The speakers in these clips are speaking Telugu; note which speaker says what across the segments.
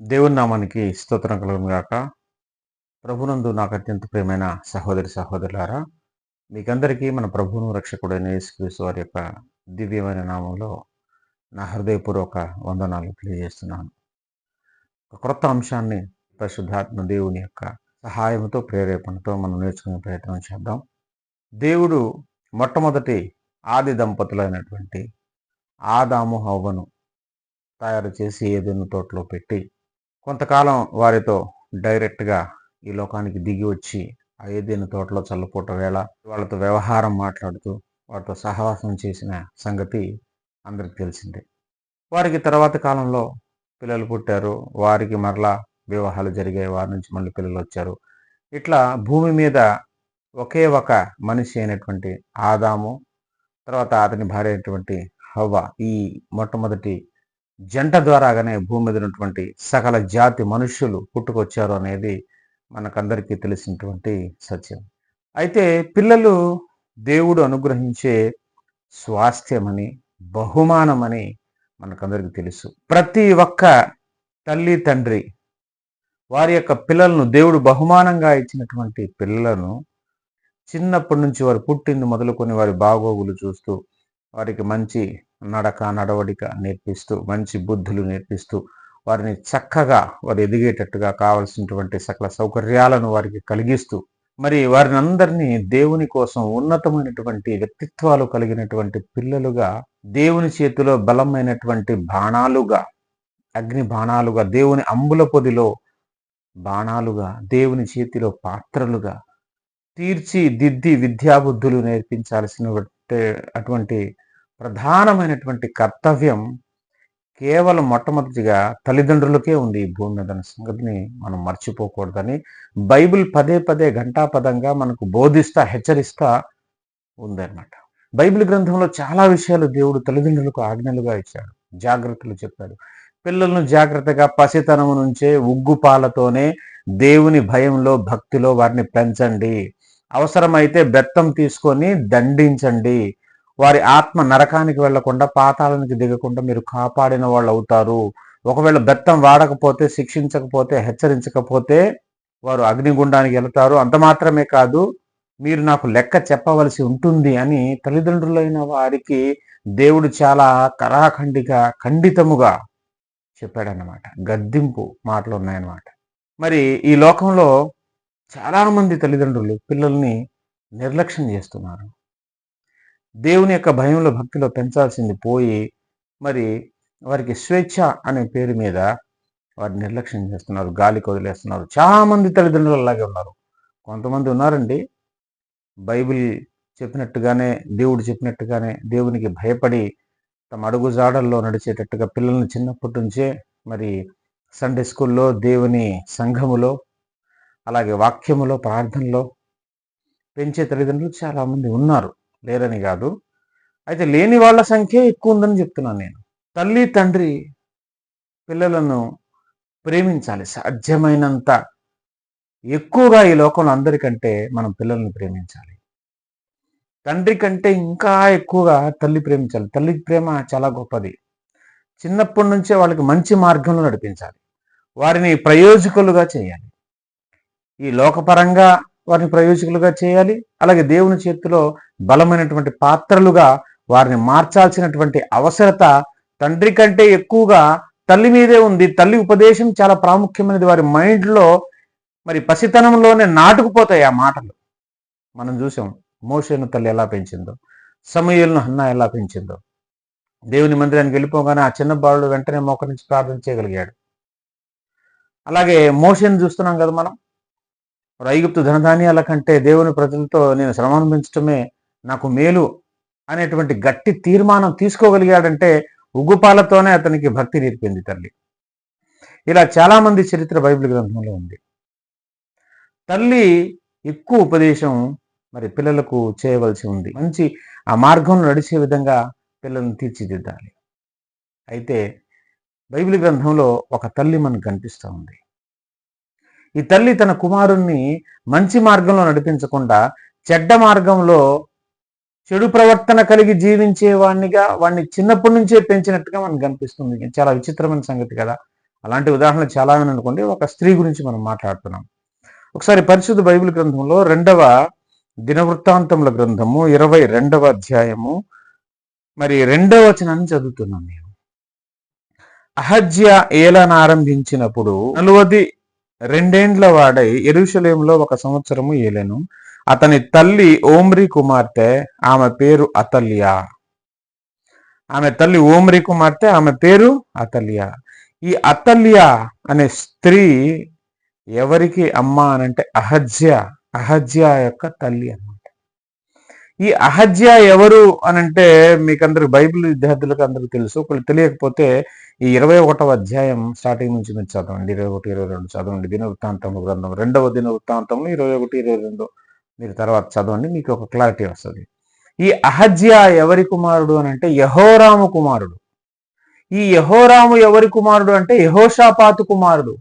Speaker 1: దేవుని నామానికి స్తోత్రం కలుగును గాక. ప్రభునందు నాకు అత్యంత ప్రియమైన సహోదరి సహోదరులారా మీకందరికీ మన ప్రభువును రక్షకుడైన యేసుక్రీస్తు వారి యొక్క దివ్యమైన నామంలో నా హృదయపూర్వక వందనాలు తెలియజేస్తున్నాను. ఒక క్రొత్త అంశాన్ని పరిశుద్ధాత్మ దేవుని యొక్క సహాయంతో ప్రేరేపణతో మనం నేర్చుకునే ప్రయత్నం చేద్దాం. దేవుడు మొట్టమొదటి ఆది దంపతులైనటువంటి ఆదాము హవ్వను తయారు చేసి ఏదైనా తోటలో పెట్టి కొంతకాలం వారితో డైరెక్ట్గా ఈ లోకానికి దిగి వచ్చి ఆ ఏదైనా తోటలో చల్లపూట వేళ వాళ్ళతో వ్యవహారం మాట్లాడుతూ వారితో సహవాసం చేసిన సంగతి అందరికి తెలిసిందే. వారికి తర్వాత కాలంలో పిల్లలు పుట్టారు. వారికి మరలా వివాహాలు జరిగాయి. వారి నుంచి మళ్ళీ పిల్లలు వచ్చారు. ఇట్లా భూమి మీద ఒకే ఒక మనిషి అయినటువంటి ఆదాము తర్వాత అతని భార్య అయినటువంటి హవ్వ ఈ మొట్టమొదటి జంట ద్వారాగానే భూమి మీద ఉన్నటువంటి సకల జాతి మనుష్యులు పుట్టుకొచ్చారు అనేది మనకందరికీ తెలిసినటువంటి సత్యం. అయితే పిల్లలు దేవుడు అనుగ్రహించే స్వాస్థ్యమని బహుమానమని మనకందరికీ తెలుసు. ప్రతి ఒక్క తల్లి తండ్రి వారి యొక్క పిల్లలను దేవుడు బహుమానంగా ఇచ్చినటువంటి పిల్లలను చిన్నప్పటి నుంచి వారు పుట్టింది మొదలుకొని వారి బాగోగులు చూస్తూ వారికి మంచి నడక నడవడిక నేర్పిస్తూ మంచి బుద్ధులు నేర్పిస్తూ వారిని చక్కగా వారు ఎదిగేటట్టుగా కావలసినటువంటి సకల సౌకర్యాలను వారికి కలిగిస్తూ మరి వారిని అందరినీ దేవుని కోసం ఉన్నతమైనటువంటి వ్యక్తిత్వాలు కలిగినటువంటి పిల్లలుగా దేవుని చేతిలో బలమైనటువంటి బాణాలుగా అగ్ని బాణాలుగా దేవుని అంబుల పొదిలో బాణాలుగా దేవుని చేతిలో పాత్రలుగా తీర్చి దిద్ది విద్యాబుద్ధులు నేర్పించాల్సిన అటువంటి ప్రధానమైనటువంటి కర్తవ్యం కేవలం మొట్టమొదటిగా తల్లిదండ్రులకే ఉంది ఈ భూమి మీద సంగతిని మనం మర్చిపోకూడదని. బైబిల్ పదే పదే ఘంటాపదంగా మనకు బోధిస్తా హెచ్చరిస్తా ఉందన్నమాట. బైబిల్ గ్రంథంలో చాలా విషయాలు దేవుడు తల్లిదండ్రులకు ఆజ్ఞలుగా ఇచ్చాడు. జాగ్రత్తలు చెప్పాడు. పిల్లలను జాగ్రత్తగా పసితనం నుంచే ఉగ్గు పాలతోనే దేవుని భయంలో భక్తిలో వారిని పెంచండి. అవసరమైతే బెత్తం తీసుకొని దండించండి. వారి ఆత్మ నరకానికి వెళ్ళకుండా పాతాళానికి దిగకుండా మీరు కాపాడిన వాళ్ళు అవుతారు. ఒకవేళ బెత్తం వాడకపోతే శిక్షించకపోతే హెచ్చరించకపోతే వారు అగ్నిగుండానికి వెళతారు. అంత మాత్రమే కాదు మీరు నాకు లెక్క చెప్పవలసి ఉంటుంది అని తల్లిదండ్రులైన వారికి దేవుడు చాలా కరాఖండిగా ఖండితముగా చెప్పాడన్నమాట. గద్దింపు మాటలు ఉన్నాయన్నమాట. మరి ఈ లోకంలో చాలామంది తల్లిదండ్రులు పిల్లల్ని నిర్లక్ష్యం చేస్తున్నారు. దేవుని యొక్క భయంలో భక్తిలో పెంచాల్సింది పోయి మరి వారికి స్వేచ్ఛ అనే పేరు మీద వారు నిర్లక్ష్యం చేస్తున్నారు గాలికి వదిలేస్తున్నారు చాలామంది తల్లిదండ్రులు అలాగే ఉన్నారు. కొంతమంది ఉన్నారండి. బైబిల్ చెప్పినట్టుగానే దేవుడు చెప్పినట్టుగానే దేవునికి భయపడి తమ అడుగు జాడల్లో నడిచేటట్టుగా పిల్లల్ని చిన్నప్పటి నుంచే మరి సండే స్కూల్లో దేవుని సంఘములో అలాగే వాక్యములో ప్రార్థనలో పెంచే తల్లిదండ్రులు చాలామంది ఉన్నారు. లేరని కాదు. అయితే లేని వాళ్ళ సంఖ్య ఎక్కువ ఉందని చెప్తున్నాను నేను. తల్లి తండ్రి పిల్లలను ప్రేమించాలి సాధ్యమైనంత ఎక్కువగా ఈ లోకంలో అందరికంటే మనం పిల్లల్ని ప్రేమించాలి. తండ్రి కంటే ఇంకా ఎక్కువగా తల్లి ప్రేమించాలి. తల్లి ప్రేమ చాలా గొప్పది. చిన్నప్పటి నుంచే వాళ్ళకి మంచి మార్గంలో నడిపించాలి. వారిని ప్రయోజకులుగా చేయాలి. ఈ లోకపరంగా వారిని ప్రయోజకులుగా చేయాలి. అలాగే దేవుని చేతిలో బలమైనటువంటి పాత్రలుగా వారిని మార్చాల్సినటువంటి అవసరత తండ్రి కంటే ఎక్కువగా తల్లి మీదే ఉంది. తల్లి ఉపదేశం చాలా ప్రాముఖ్యమైనది. వారి మైండ్లో మరి పసితనంలోనే నాటుకుపోతాయి ఆ మాటలు. మనం చూసాం మోషను తల్లి ఎలా పెంచిందో సమయలను అన్న ఎలా పెంచిందో. దేవుని మందిరానికి వెళ్ళిపోగానే ఆ చిన్న బాలుడు వెంటనే మోకరించి నుంచి ప్రార్థన చేయగలిగాడు. అలాగే మోషన్ చూస్తున్నాం కదా మనం. ఐగుప్తు ధనధాన్యాల కంటే దేవుని ప్రజలతో నేను శ్రమ అనుభవించడమే నాకు మేలు అనేటువంటి గట్టి తీర్మానం తీసుకోగలిగాడంటే ఉగ్గుపాలతోనే అతనికి భక్తి నేర్పింది తల్లి. ఇలా చాలామంది చరిత్ర బైబిల్ గ్రంథంలో ఉంది. తల్లి ఎక్కువ ఉపదేశం మరి పిల్లలకు చేయవలసి ఉంది. మంచి ఆ మార్గం నడిచే విధంగా పిల్లల్ని తీర్చిదిద్దాలి. అయితే బైబిల్ గ్రంథంలో ఒక తల్లి మనకు కనిపిస్తూ ఉంది. ఈ తల్లి తన కుమారుణ్ణి మంచి మార్గంలో నడిపించకుండా చెడ్డ మార్గంలో చెడు ప్రవర్తన కలిగి జీవించే వాడినిగా వాడిని చిన్నప్పటి నుంచే పెంచినట్టుగా మనకు కనిపిస్తుంది. చాలా విచిత్రమైన సంగతి కదా. అలాంటి ఉదాహరణలు చాలా అనుకోండి. ఒక స్త్రీ గురించి మనం మాట్లాడుతున్నాం. ఒకసారి పరిశుద్ధ బైబిల్ గ్రంథంలో రెండవ దినవృత్తాంతముల గ్రంథము ఇరవై రెండవ అధ్యాయము. మరి రెండవ వచనాన్ని చదువుతున్నాం నేను అహజ్య ఏలన ఆరంభించినప్పుడు నలువది రెండేండ్ల వాడై ఎరుషలేంలో ఒక సంవత్సరము ఏలెను. అతని తల్లి ఓమ్రి కుమార్తె ఆమె పేరు అతల్యా. ఆమె తల్లి ఓమ్రి కుమార్తె ఆమె పేరు అతల్యా. ఈ అతల్యా అనే స్త్రీ ఎవరికి అమ్మ అనంటే అహజ్య అహజ్య యొక్క తల్లి అన్నమాట ఈ అహజ్య ఎవరు అనంటే మీకు బైబిల్ విద్యార్థులకు అందరికి తెలుసు. ఒకళ్ళు తెలియకపోతే ఈ ఇరవై ఒకటవ అధ్యాయం స్టార్టింగ్ నుంచి మీరు చదవండి. ఇరవై ఒకటి ఇరవై రెండు చదవండి. దిన వృత్తాంతం గ్రంథం రెండవ దిన వృత్తాంతంలో ఇరవై ఒకటి ఇరవై రెండు మీరు తర్వాత చదవండి. మీకు ఒక క్లారిటీ వస్తుంది. ఈ అహజ్య ఎవరి కుమారుడు అని అంటే యహోరాము కుమారుడు. ఈ యహోరాము ఎవరి కుమారుడు అంటే యహోషాపాతు కుమారుడు.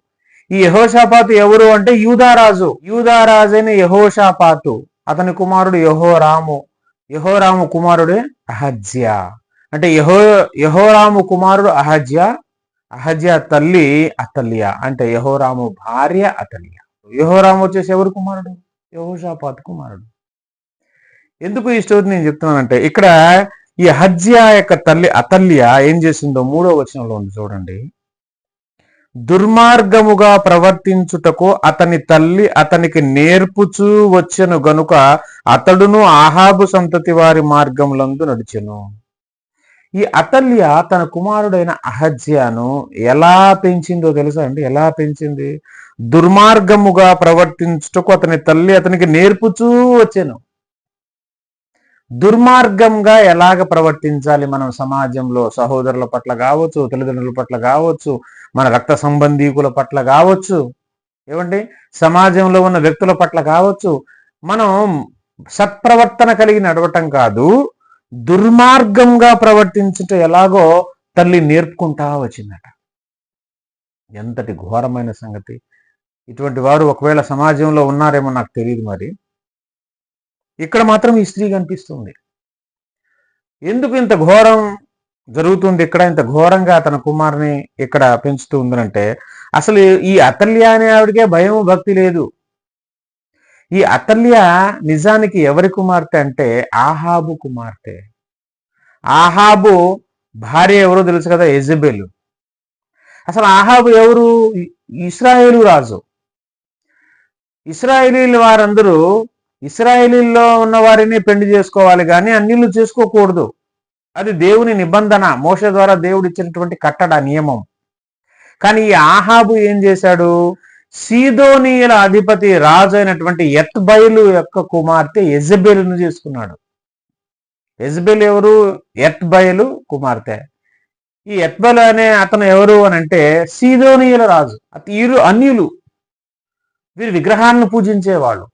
Speaker 1: ఈ యహోషాపాతు ఎవరు అంటే యూదారాజు. యూదారాజు అయిన యహోషాపాతు. అతని కుమారుడు యహోరాము. యహోరాము కుమారుడే అహజ్య. అంటే యహో యహోరాము కుమారుడు అహజ్య. అహజ్య తల్లి అతల్య. అంటే యహోరాము భార్య అతల్య. యహోరాము వచ్చేసి ఎవరు కుమారుడు? యహోషాపాత్ కుమారుడు. ఎందుకు ఈ స్టోరీ నేను చెప్తున్నానంటే ఇక్కడ ఈ అహజ్య యొక్క తల్లి అతల్య ఏం చేసిందో మూడో వచనంలో ఉంది చూడండి. దుర్మార్గముగా ప్రవర్తించుటకు అతని తల్లి అతనికి నేర్పుచూ వచ్చెను గనుక అతడును ఆహాబు సంతతి వారి మార్గములందు నడిచెను. ఈ అతల్య తన కుమారుడైన అహజ్యాను ఎలా పెంచిందో తెలుసా అండి? ఎలా పెంచింది? దుర్మార్గముగా ప్రవర్తించుటకు అతని తల్లి అతనికి నేర్పుచూ వచ్చాను. దుర్మార్గంగా ఎలాగ ప్రవర్తించాలి మనం సమాజంలో? సహోదరుల పట్ల కావచ్చు తల్లిదండ్రుల పట్ల కావచ్చు మన రక్త సంబంధీకుల పట్ల కావచ్చు? ఏమండి? సమాజంలో ఉన్న వ్యక్తుల పట్ల కావచ్చు. మనం సత్ప్రవర్తన కలిగి నడవటం కాదు దుర్మార్గంగా ప్రవర్తించుట ఎలాగో తల్లి నేర్పుకుంటా వచ్చిందట. ఎంతటి ఘోరమైన సంగతి. ఇటువంటి వారు ఒకవేళ సమాజంలో ఉన్నారేమో నాకు తెలియదు మరి. ఇక్కడ మాత్రం ఈ స్త్రీ కనిపిస్తుంది. ఎందుకు ఇంత ఘోరం జరుగుతుంది? ఇక్కడ ఇంత ఘోరంగా తన కుమారుని ఇక్కడ పెంచుతూ ఉందనంటే అసలు ఈ అతల్య అనే ఆవిడకే భయం భక్తి లేదు. ఈ అతల్య నిజానికి ఎవరి కుమార్తె అంటే ఆహాబు కుమార్తె. ఆహాబు భార్య ఎవరో తెలుసు కదా? ఎజబెల్ అసలు ఆహాబు ఎవరు? ఇస్రాయేలు రాజు. ఇస్రాయేలీలు వారందరూ ఇస్రాయేలీల్లో ఉన్న వారిని పెళ్ళి చేసుకోవాలి కానీ అన్నిళ్ళు చేసుకోకూడదు. అది దేవుని నిబంధన. మోస ద్వారా దేవుడు ఇచ్చినటువంటి కట్టడ నియమం. కానీ ఈ ఆహాబు ఏం చేశాడు? సీదోనీయుల అధిపతి రాజు అయినటువంటి ఎత్బైలు యొక్క కుమార్తె ఎజబెల్ను చేసుకున్నాడు. ఎజబెల్ ఎవరు? ఎత్బయలు కుమార్తె. ఈ ఎత్బల్ అనే అతను ఎవరు అని అంటే సీదోనీయుల రాజు. అతను అన్యులు. వీరు విగ్రహాలను పూజించేవాళ్ళు.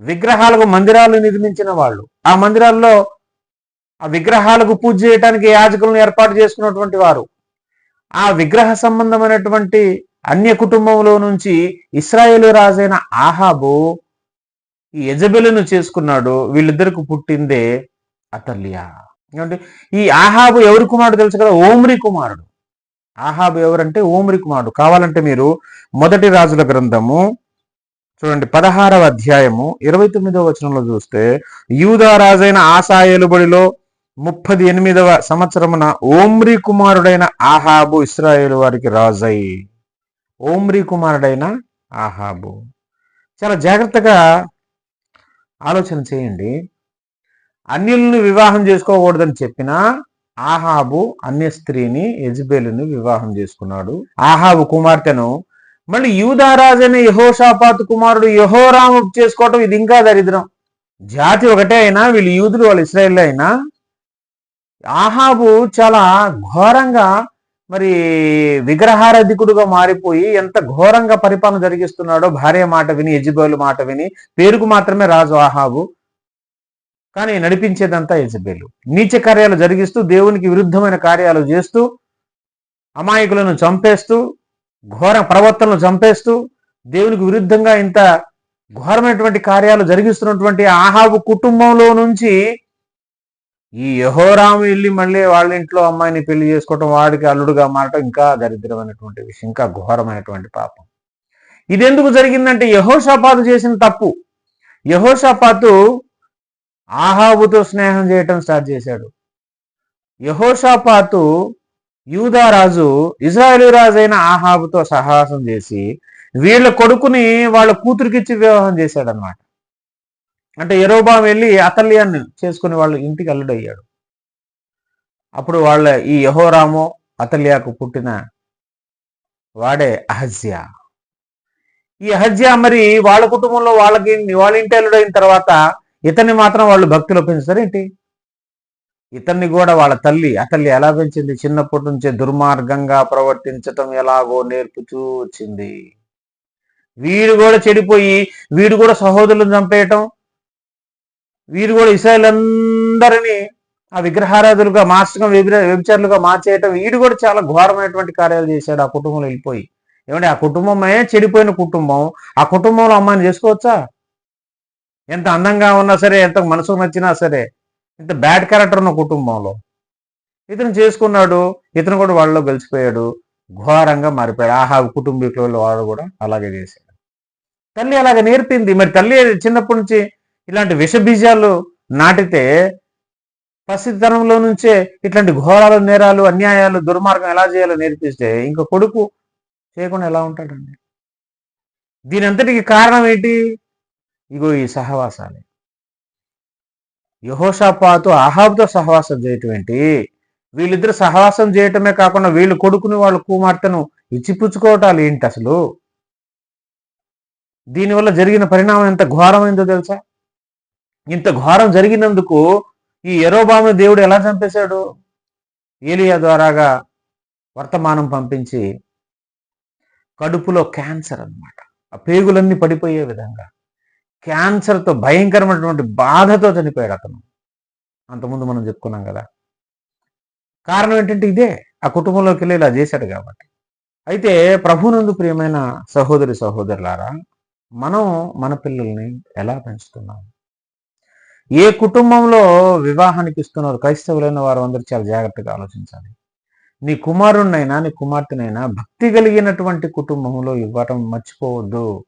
Speaker 1: విగ్రహాలకు మందిరాలు నిర్మించిన వాళ్ళు. ఆ మందిరాల్లో ఆ విగ్రహాలకు పూజ చేయడానికి యాజకులను ఏర్పాటు చేసుకున్నటువంటి వారు? ఆ విగ్రహ సంబంధమైనటువంటి అన్య కుటుంబంలో నుంచి ఇస్రాయేల్ రాజైన ఆహాబు ఈ యజబెలను చేసుకున్నాడు. వీళ్ళిద్దరికి పుట్టిందే అతల్యా. ఏమంటే ఈ ఆహాబు ఎవరి కుమారుడు తెలుసు కదా? ఓమ్రి కుమారుడు. ఆహాబు ఎవరంటే? ఓమ్రి కుమారుడు. కావాలంటే మీరు మొదటి రాజుల గ్రంథము చూడండి పదహారవ అధ్యాయము ఇరవై తొమ్మిదవ వచనంలో చూస్తే యూదా రాజైన ఆసాయేలుబడిలో ముప్పది ఎనిమిదవ సంవత్సరమున ఓమ్రీ కుమారుడైన ఆహాబు ఇస్రాయేల్ వారికి రాజై. ఓమ్రీ కుమారుడైన ఆహాబు. చాలా జాగ్రత్తగా ఆలోచన చేయండి. అన్యుల్ని వివాహం చేసుకోకూడదని చెప్పినా ఆహాబు అన్య స్త్రీని యజ్బేలుని వివాహం చేసుకున్నాడు. ఆహాబు కుమార్తెను మళ్ళీ యూదారాజు అనే యహోషాపాత్ కుమారుడు యహోరాము చేసుకోవటం ఇది ఇంకా దరిద్రం. జాతి ఒకటే అయినా వీళ్ళు యూదులు వాళ్ళు ఇస్రాయేల్ అయినా ఆహాబు చాలా ఘోరంగా మరి విగ్రహారధికుడుగా మారిపోయి ఎంత ఘోరంగా పరిపాలన జరిగిస్తున్నాడో భార్య మాట విని యజబేలు మాట విని పేరుకు మాత్రమే రాజు ఆహాబు. కానీ నడిపించేదంతా యజబేలు. నీచ కార్యాలు జరిగిస్తూ దేవునికి విరుద్ధమైన కార్యాలు చేస్తూ అమాయకులను చంపేస్తూ ఘోర ప్రవర్తనలు చంపేస్తూ దేవునికి విరుద్ధంగా ఇంత ఘోరమైనటువంటి కార్యాలు జరిగిస్తున్నటువంటి ఆహాబు కుటుంబంలో నుంచి ఈ యహోరాము వెళ్ళి మళ్ళీ వాళ్ళ ఇంట్లో అమ్మాయిని పెళ్ళి చేసుకోవటం వాడికి అల్లుడుగా మారటం ఇంకా దరిద్రమైనటువంటి విషయం ఇంకా ఘోరమైనటువంటి పాపం. ఇది ఎందుకు జరిగిందంటే యహోషాపాతు చేసిన తప్పు. యహోషాపాతు ఆహాబుతో స్నేహం చేయటం స్టార్ట్ చేశాడు. యహోషాపాతు యూదారాజు ఇజ్రాయేలు రాజు అయిన ఆహాబుతో సహాసం చేసి వీళ్ళ కొడుకుని వాళ్ళ కూతురికిచ్చి వివాహం చేశాడనమాట అంటే ఎరోబాం వెళ్ళి అతల్యాన్ని చేసుకుని వాళ్ళ ఇంటికి అల్లుడయ్యాడు. అప్పుడు వాళ్ళ ఈ యహోరాము అతల్యాకు పుట్టిన వాడే అహజ్యా. ఈ అహజ్యా మరి వాళ్ళ కుటుంబంలో వాళ్ళకి వాళ్ళ ఇంటి అల్లుడైన తర్వాత ఇతన్ని మాత్రం వాళ్ళు భక్తిలో పెంచుతారేంటి ఇతన్ని కూడా వాళ్ళ తల్లి అతల్లి ఎలా పెంచింది? చిన్నప్పటి నుంచే దుర్మార్గంగా ప్రవర్తించటం ఎలాగో నేర్పుతూ వచ్చింది. వీడు కూడా చెడిపోయి వీడు కూడా సహోదరులను చంపేయటం వీరు కూడా ఇసాయిలందరినీ ఆ విగ్రహారాధులుగా మార్చడం వ్యభిచారులుగా మార్చేయటం వీడు కూడా చాలా ఘోరమైనటువంటి కార్యాలు చేశాడు ఆ కుటుంబంలో వెళ్ళిపోయి. ఏమంటే ఆ కుటుంబమే చెడిపోయిన కుటుంబం. ఆ కుటుంబంలో అమ్మాయిని చేసుకోవచ్చా? ఎంత అందంగా ఉన్నా సరే ఎంత మనసుకు నచ్చినా సరే. ఇంత బ్యాడ్ క్యారెక్టర్ ఉన్న కుటుంబంలో ఇతను చేసుకున్నాడు ఇతను కూడా వాళ్ళలో గెలిచిపోయాడు ఘోరంగా మారిపోయాడు. ఆహా కుటుంబీకుల వాడు కూడా అలాగే చేశాడు. తల్లి అలాగే నేర్పింది. మరి తల్లి చిన్నప్పటి నుంచి ఇలాంటి విషబీజాలు నాటితే పసితనంలో నుంచే ఇట్లాంటి ఘోరాలు నేరాలు అన్యాయాలు దుర్మార్గం ఎలా చేయాలో నేర్పిస్తే ఇంకా కొడుకు చేయకుండా ఎలా ఉంటాడండి? దీని అంతటికి కారణం ఏంటి? ఇగో ఈ సహవాసాలే. యహోషాపాతు అహాబ్తో సహవాసం చేయటం ఏంటి వీళ్ళిద్దరు సహవాసం చేయటమే కాకుండా వీళ్ళు కొడుకుని వాళ్ళ కుమార్తెను ఇచ్చిపుచ్చుకోవటాలు ఏంటి అసలు? దీనివల్ల జరిగిన పరిణామం ఎంత ఘోరమైందో తెలుసా? ఇంత ఘోరం జరిగినందుకు ఈ ఎరోబాముని దేవుడు ఎలా చంపేశాడు? ఏలియా ద్వారాగా వర్తమానం పంపించి కడుపులో క్యాన్సర్ అన్నమాట. ఆ పేగులన్నీ పడిపోయే విధంగా. క్యాన్సర్తో భయంకరమైనటువంటి బాధతో చనిపోయాడు అతను. అంతకుముందు మనం చెప్పుకున్నాం కదా. కారణం ఏంటంటే ఇదే. ఆ కుటుంబంలోకి వెళ్ళి ఇలా చేశాడు కాబట్టి. అయితే ప్రభునందు ప్రియమైన సహోదరి సహోదరులారా మనం మన పిల్లల్ని ఎలా పెంచుతున్నాం? ఏ కుటుంబంలో వివాహానికి ఇస్తున్నారు క్రైస్తవులైన వారు అందరూ చాలా జాగ్రత్తగా ఆలోచించాలి. నీ కుమారుణ్ణైనా నీ కుమార్తెనైనా భక్తి కలిగినటువంటి కుటుంబంలో ఇవ్వటం మర్చిపోవద్దు.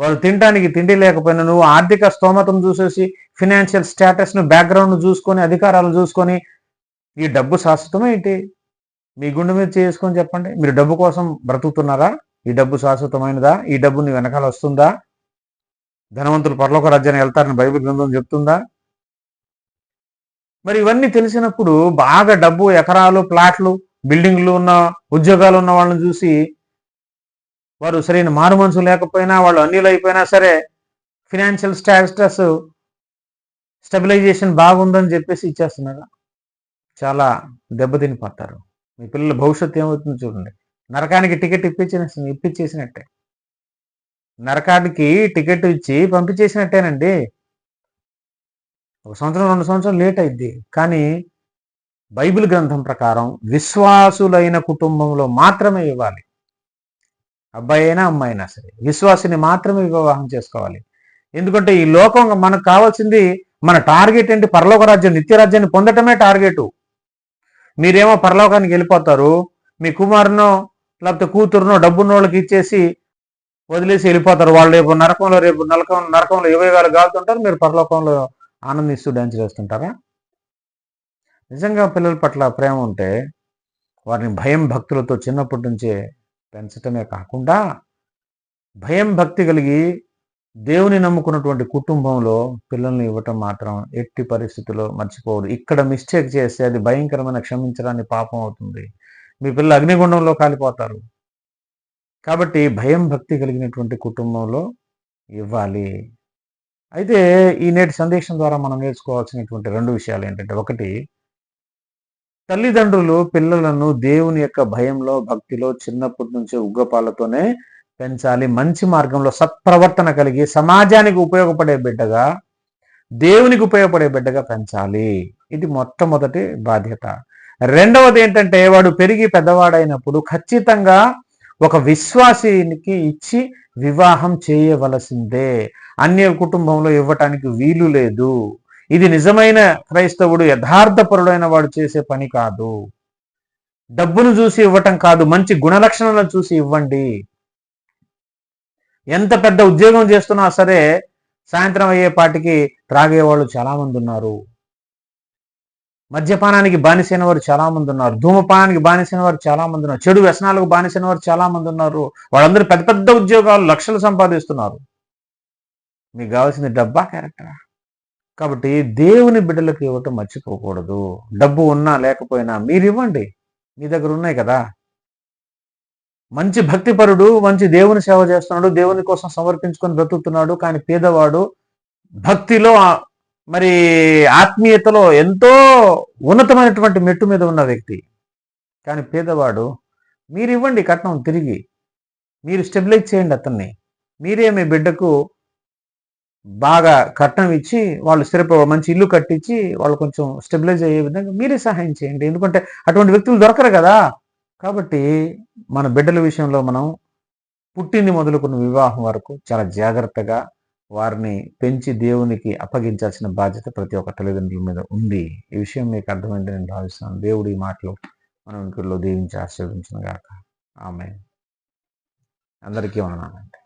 Speaker 1: వాళ్ళు తినడానికి తిండి లేకపోయినా నువ్వు ఆర్థిక స్తోమతను చూసేసి ఫినాన్షియల్ స్టేటస్ను బ్యాక్గ్రౌండ్ చూసుకొని అధికారాలు చూసుకొని ఈ డబ్బు శాశ్వతమే ఏంటి? మీ గుండె మీద చేసుకొని చెప్పండి. మీరు డబ్బు కోసం బ్రతుకుతున్నారా? ఈ డబ్బు శాశ్వతమైనదా? ఈ డబ్బు నీ వెనకాల వస్తుందా? ధనవంతులు పరలోక రాజ్యాన్ని వెళ్తారని బైబిల్ గ్రంథం చెప్తుందా? మరి ఇవన్నీ తెలిసినప్పుడు బాగా డబ్బు ఎకరాలు ప్లాట్లు బిల్డింగ్లు ఉన్న ఉద్యోగాలు ఉన్న వాళ్ళని చూసి వారు సరైన మారు మనసు లేకపోయినా వాళ్ళు అన్నిలు అయిపోయినా సరే ఫినాన్షియల్ స్టాటస్ స్టెబిలైజేషన్ బాగుందని చెప్పేసి ఇచ్చేస్తున్నారు చాలా దెబ్బతిని పడతారు. మీ పిల్లల భవిష్యత్తు ఏమవుతుందో చూడండి. నరకానికి టికెట్ ఇప్పించిన ఇప్పించేసినట్టే. నరకానికి టికెట్ ఇచ్చి పంపించేసినట్టేనండి. ఒక సంవత్సరం రెండు సంవత్సరం లేట్ అయింది కానీ బైబిల్ గ్రంథం ప్రకారం విశ్వాసులైన కుటుంబంలో మాత్రమే ఇవ్వాలి. అబ్బాయి అయినా అమ్మాయి అయినా సరే. విశ్వాసిని మాత్రమే వివాహం చేసుకోవాలి. ఎందుకంటే ఈ లోకం మనకు కావాల్సింది మన టార్గెట్ ఏంటి? పరలోక రాజ్యం నిత్యరాజ్యాన్ని పొందటమే టార్గెట్. మీరేమో పరలోకానికి వెళ్ళిపోతారు మీ కుమారునో లేకపోతే కూతురునో డబ్బున్న వాళ్ళకి ఇచ్చేసి వదిలేసి వెళ్ళిపోతారు. వాళ్ళు రేపు నరకంలో రేపు నరకం నరకంలో యువగాలు కాలుతుంటారు మీరు పరలోకంలో ఆనందిస్తూ డ్యాన్స్ చేస్తుంటారా? నిజంగా పిల్లల పట్ల ప్రేమ ఉంటే వారిని భయం భక్తులతో చిన్నప్పటి నుంచే పెంచటమే కాకుండా భయం భక్తి కలిగి దేవుని నమ్ముకున్నటువంటి కుటుంబంలో పిల్లల్ని ఇవ్వటం మాత్రం ఎట్టి పరిస్థితుల్లో మర్చిపోవద్దు. ఇక్కడ మిస్టేక్ చేస్తే అది భయంకరమైన క్షమించడాన్ని పాపం అవుతుంది. మీ పిల్లలు అగ్నిగుండంలో కాలిపోతారు. కాబట్టి భయం భక్తి కలిగినటువంటి కుటుంబంలో ఇవ్వాలి. అయితే ఈ నేటి సందేశం ద్వారా మనం నేర్చుకోవాల్సినటువంటి రెండు విషయాలు ఏంటంటే ఒకటి తల్లిదండ్రులు పిల్లలను దేవుని యొక్క భయంలో భక్తిలో చిన్నప్పటి నుంచే ఉగ్గపాలతోనే పెంచాలి. మంచి మార్గంలో సత్ప్రవర్తన కలిగి సమాజానికి ఉపయోగపడే బిడ్డగా దేవునికి ఉపయోగపడే బిడ్డగా పెంచాలి. ఇది మొట్టమొదటి బాధ్యత. రెండవది ఏంటంటే వాడు పెరిగి పెద్దవాడైనప్పుడు ఖచ్చితంగా ఒక విశ్వాసీనికి ఇచ్చి వివాహం చేయవలసిందే. అన్య కుటుంబంలో ఇవ్వటానికి వీలు లేదు. ఇది నిజమైన క్రైస్తవుడు యథార్థపరుడైన వాడు చేసే పని కాదు. డబ్బును చూసి ఇవ్వటం కాదు మంచి గుణలక్షణాలను చూసి ఇవ్వండి. ఎంత పెద్ద ఉద్యోగం చేస్తున్నా సరే సాయంత్రం అయ్యేపాటికి త్రాగేవాళ్ళు చాలా మంది ఉన్నారు. మద్యపానానికి బానిసైన వారు చాలా మంది ఉన్నారు. ధూమపానానికి బానిసైన వారు చాలా మంది ఉన్నారు. చెడు వ్యసనాలకు బానిసైన వారు చాలా మంది ఉన్నారు. వాళ్ళందరూ పెద్ద పెద్ద ఉద్యోగాలు లక్షలు సంపాదిస్తున్నారు. మీకు కావాల్సింది డబ్బా క్యారెక్టరా? కాబట్టి దేవుని బిడ్డలకు ఇవ్వటం మర్చిపోకూడదు. డబ్బు ఉన్నా లేకపోయినా మీరు ఇవ్వండి. మీ దగ్గర ఉన్నాయి కదా. మంచి భక్తిపరుడు మంచి దేవుని సేవ చేస్తున్నాడు దేవుని కోసం సమర్పించుకొని బ్రతుకుతున్నాడు కానీ పేదవాడు భక్తిలో మరి ఆత్మీయతలో ఎంతో ఉన్నతమైనటువంటి మెట్టు మీద ఉన్న వ్యక్తి. కానీ పేదవాడు మీరు ఇవ్వండి కట్నం తిరిగి. మీరు స్టెబిలైజ్ చేయండి అతన్ని. మీరే మీ బిడ్డకు బాగా కట్నం ఇచ్చి వాళ్ళు స్థిరప మంచి ఇల్లు కట్టించి వాళ్ళు కొంచెం స్టెబిలైజ్ అయ్యే విధంగా మీరే సహాయం చేయండి. ఎందుకంటే అటువంటి వ్యక్తులు దొరకరు కదా. కాబట్టి మన బిడ్డల విషయంలో మనం పుట్టింది మొదలుకున్న వివాహం వరకు చాలా జాగ్రత్తగా వారిని పెంచి దేవునికి అప్పగించాల్సిన బాధ్యత ప్రతి ఒక్క తల్లిదండ్రుల మీద ఉంది. ఈ విషయం మీకు అర్థమైంది నేను భావిస్తున్నాను. దేవుడు ఈ మాటలు మనం ఇంట్లో దీవించి ఆశీర్వించిన గాక. ఆమె అందరికీ ఉన్నానండి